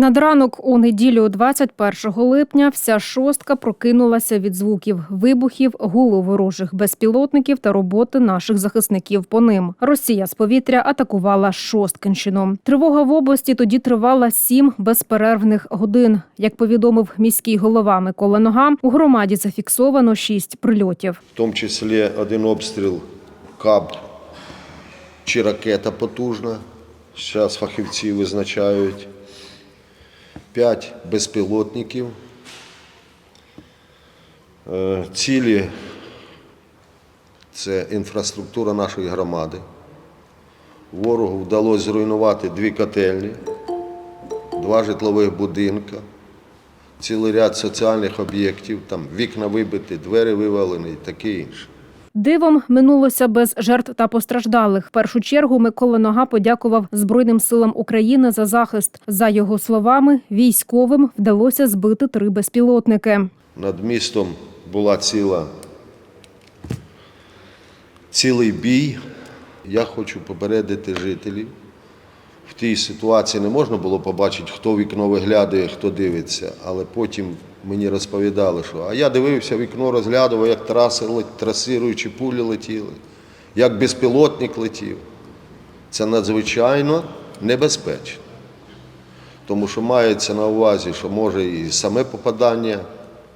Над ранок у неділю 21 липня вся шостка прокинулася від звуків вибухів, гулу ворожих безпілотників та роботи наших захисників по ним. Росія з повітря атакувала Шосткинщину. Тривога в області тоді тривала сім безперервних годин. Як повідомив міський голова Микола Нога, у громаді зафіксовано шість прильотів. в тому числі один обстріл каб чи ракета потужна. Зараз фахівці визначають. П'ять безпілотників. Е, Цілі це інфраструктура нашої громади. Ворогу вдалося зруйнувати дві котельні, два житлових будинка, цілий ряд соціальних об'єктів, там вікна вибиті, двері вивалені і таке інше. Дивом минулося без жертв та постраждалих. В першу чергу Микола Нога подякував Збройним силам України за захист. За його словами, військовим вдалося збити три безпілотники. Над містом була ціла, цілий бій. Я хочу попередити жителів. В тій ситуації не можна було побачити, хто вікно виглядає, хто дивиться. Але потім мені розповідали, що а я дивився вікно, розглядував, як траси, трасируючі пулі летіли, як безпілотник летів. Це надзвичайно небезпечно. Тому що мається на увазі, що може і саме попадання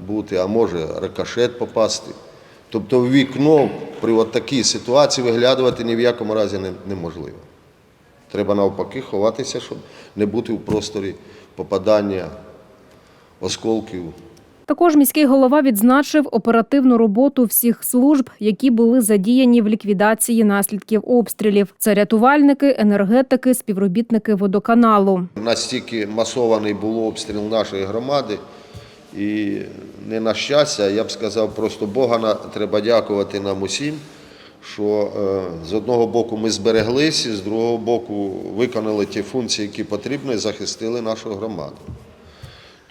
бути, а може рикошет попасти. Тобто в вікно при от такій ситуації виглядувати ні в якому разі неможливо. Треба навпаки ховатися, щоб не бути в просторі попадання осколків Також міський голова відзначив оперативну роботу всіх служб, які були задіяні в ліквідації наслідків обстрілів. Це рятувальники, енергетики, співробітники водоканалу. Настільки масований був обстріл нашої громади, і не на щастя, я б сказав, просто Бога на- треба дякувати нам усім, що е, з одного боку ми збереглися, з другого боку виконали ті функції, які потрібні, і захистили нашу громаду.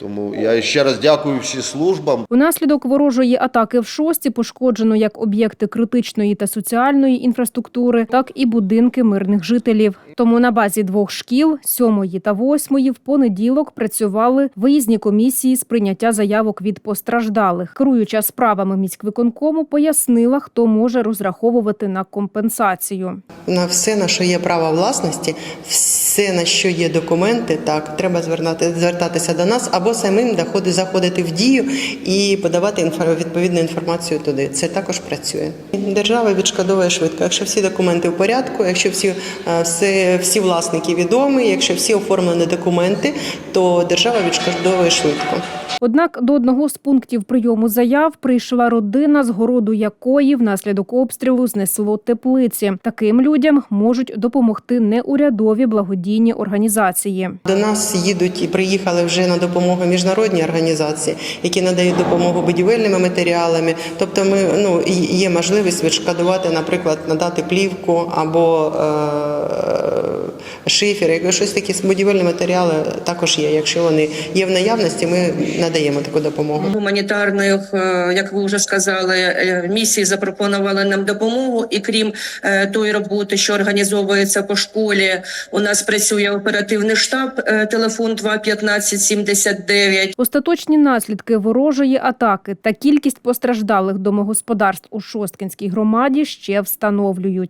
Тому я ще раз дякую всім службам. Унаслідок ворожої атаки в шості пошкоджено як об'єкти критичної та соціальної інфраструктури, так і будинки мирних жителів. Тому на базі двох шкіл, сьомої та восьмої, в понеділок працювали виїзні комісії з прийняття заявок від постраждалих. Керуюча справами міськвиконкому пояснила, хто може розраховувати на компенсацію. На все, на що є право власності, все, на що є документи, так, треба звертати, звертатися до нас або самим доходи, заходити в дію і подавати відповідну інформацію туди. Це також працює. Держава відшкодовує швидко. Якщо всі документи в порядку, якщо всі, е, все, всі власники відомі, якщо всі оформлені документи, то держава відшкодовує швидко. Однак до одного з пунктів прийому заяв прийшла родина, з городу якої внаслідок обстрілу знесло теплиці. Таким людям можуть допомогти неурядові благодійні організації. До нас їдуть і приїхали вже на допомогу міжнародні організації, які надають допомогу будівельними матеріалами. Тобто, ми ну є можливість відшкодувати, наприклад, надати плівку або е, шифер, якщо щось такі будівельні матеріали також є. Якщо вони є в наявності, ми надаємо таку допомогу. гуманітарних, е, як ви вже сказали, е, місії запропонували нам допомогу. І крім е, тої роботи, що організовується по школі, у нас працює оперативний штаб, телефон 21579. Остаточні наслідки ворожої атаки та кількість постраждалих домогосподарств у Шосткинській громаді ще встановлюють.